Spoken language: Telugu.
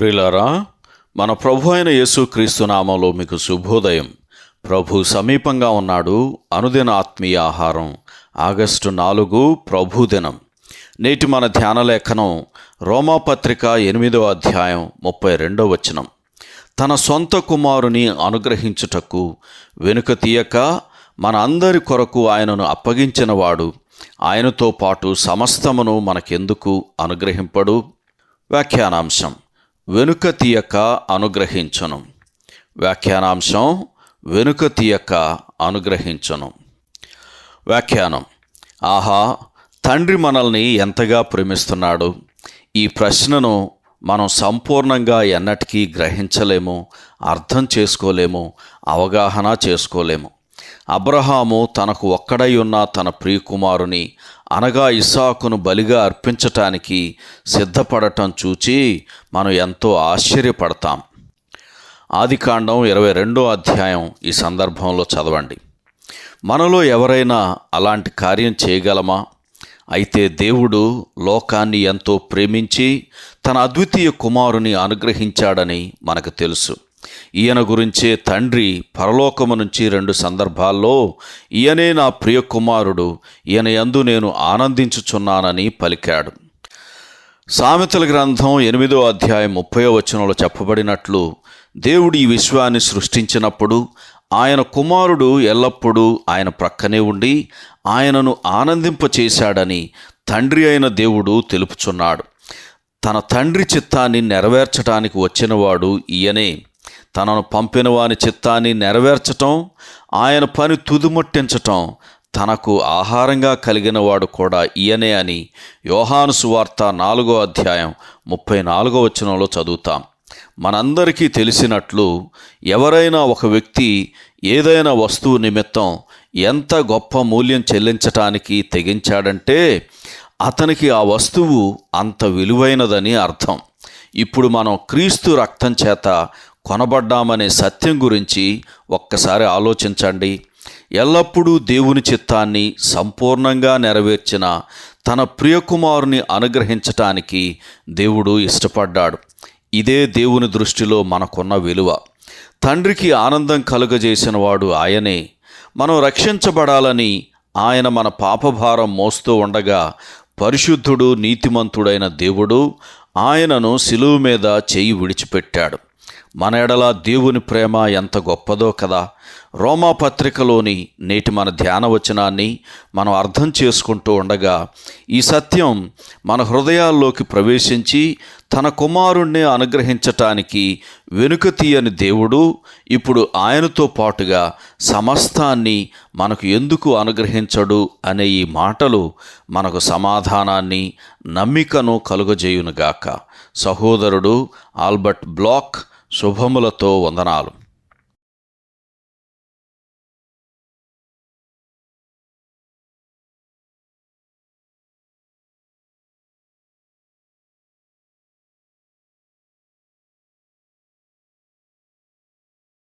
ప్రియులారా మన ప్రభు అయిన యేసుక్రీస్తు నామంలో మీకు శుభోదయం. ప్రభు సమీపంగా ఉన్నాడు అనుదిన ఆత్మీయ ఆహారం ఆగస్టు నాలుగు ప్రభు దినం. నేటి మన ధ్యాన లేఖనం రోమాపత్రిక ఎనిమిదో అధ్యాయం ముప్పై రెండో వచనం. తన సొంత కుమారుని అనుగ్రహించుటకు వెనుక తీయక మన అందరి కొరకు ఆయనను అప్పగించినవాడు ఆయనతో పాటు సమస్తమును మనకెందుకు అనుగ్రహింపడు? వ్యాఖ్యానాంశం. వెనుక తీయక అనుగ్రహించను. వ్యాఖ్యానాంశం వెనుక తీయక అనుగ్రహించను. వ్యాఖ్యానం ఆహా తండ్రి మనల్ని ఎంతగా ప్రేమిస్తున్నాడు? ఈ ప్రశ్నను మనం సంపూర్ణంగా ఎన్నటికీ గ్రహించలేము అర్థం చేసుకోలేము అవగాహన చేసుకోలేము. అబ్రహాము తనకు ఒక్కడై ఉన్న తన ప్రియకుమారుని అనగా ఇసాకును బలిగా అర్పించటానికి సిద్ధపడటం చూచి మనం ఎంతో ఆశ్చర్యపడతాం. ఆదికాండం ఇరవై రెండో అధ్యాయం ఈ సందర్భంలో చదవండి. మనలో ఎవరైనా అలాంటి కార్యం చేయగలమా? అయితే దేవుడు లోకాన్ని ఎంతో ప్రేమించి తన అద్వితీయ కుమారుని అనుగ్రహించాడని మనకు తెలుసు. ఈయన గురించే తండ్రి పరలోకము నుంచి రెండు సందర్భాల్లో ఈయనే నా ప్రియ కుమారుడు ఈయన యందు నేను ఆనందించుచున్నానని పలికాడు. సామెతల గ్రంథం ఎనిమిదో అధ్యాయం ముప్పై వచనంలో చెప్పబడినట్లు దేవుడు ఈ విశ్వాన్ని సృష్టించినప్పుడు ఆయన కుమారుడు ఎల్లప్పుడూ ఆయన ప్రక్కనే ఉండి ఆయనను ఆనందింపచేశాడని తండ్రి అయిన దేవుడు తెలుపుచున్నాడు. తన తండ్రి చిత్తాన్ని నెరవేర్చడానికి వచ్చినవాడు ఈయనే. తనను పంపిన వాని చిత్తాన్ని నెరవేర్చటం ఆయన పని తుదిముట్టించటం తనకు ఆహారంగా కలిగిన వాడు కూడా ఈయనే అని యోహాను సువార్త నాలుగో అధ్యాయం ముప్పై నాలుగో వచనంలో చదువుతాం. మనందరికీ తెలిసినట్లు ఎవరైనా ఒక వ్యక్తి ఏదైనా వస్తువు నిమిత్తం ఎంత గొప్ప మూల్యం చెల్లించటానికి తెగించాడంటే అతనికి ఆ వస్తువు అంత విలువైనదని అర్థం. ఇప్పుడు మనం క్రీస్తు రక్తం చేత కొనబడ్డామనే సత్యం గురించి ఒక్కసారి ఆలోచించండి. ఎల్లప్పుడూ దేవుని చిత్తాన్ని సంపూర్ణంగా నెరవేర్చిన తన ప్రియకుమారుని అనుగ్రహించటానికి దేవుడు ఇష్టపడ్డాడు. ఇదే దేవుని దృష్టిలో మనకున్న విలువ. తండ్రికి ఆనందం కలుగజేసిన వాడు ఆయనే. మనం రక్షించబడాలని ఆయన మన పాపభారం మోస్తూ ఉండగా పరిశుద్ధుడు నీతిమంతుడైన దేవుడు ఆయనను సిలువు మీద చేయి విడిచిపెట్టాడు. మన ఎడల దేవుని ప్రేమ ఎంత గొప్పదో కదా. రోమా పత్రికలోని నేటి మన ధ్యాన వచనాన్ని మనం అర్థం చేసుకుంటూ ఉండగా ఈ సత్యం మన హృదయాల్లోకి ప్రవేశించి తన కుమారుణ్ణి అనుగ్రహించటానికి వెనుక తీయని దేవుడు ఇప్పుడు ఆయనతో పాటుగా సమస్తాన్ని మనకు ఎందుకు అనుగ్రహించడు అనే ఈ మాటలు మనకు సమాధానాన్ని నమ్మికను కలుగజేయునుగాక. సహోదరుడు ఆల్బర్ట్ బ్లాక్ శుభములతో వందనాలు.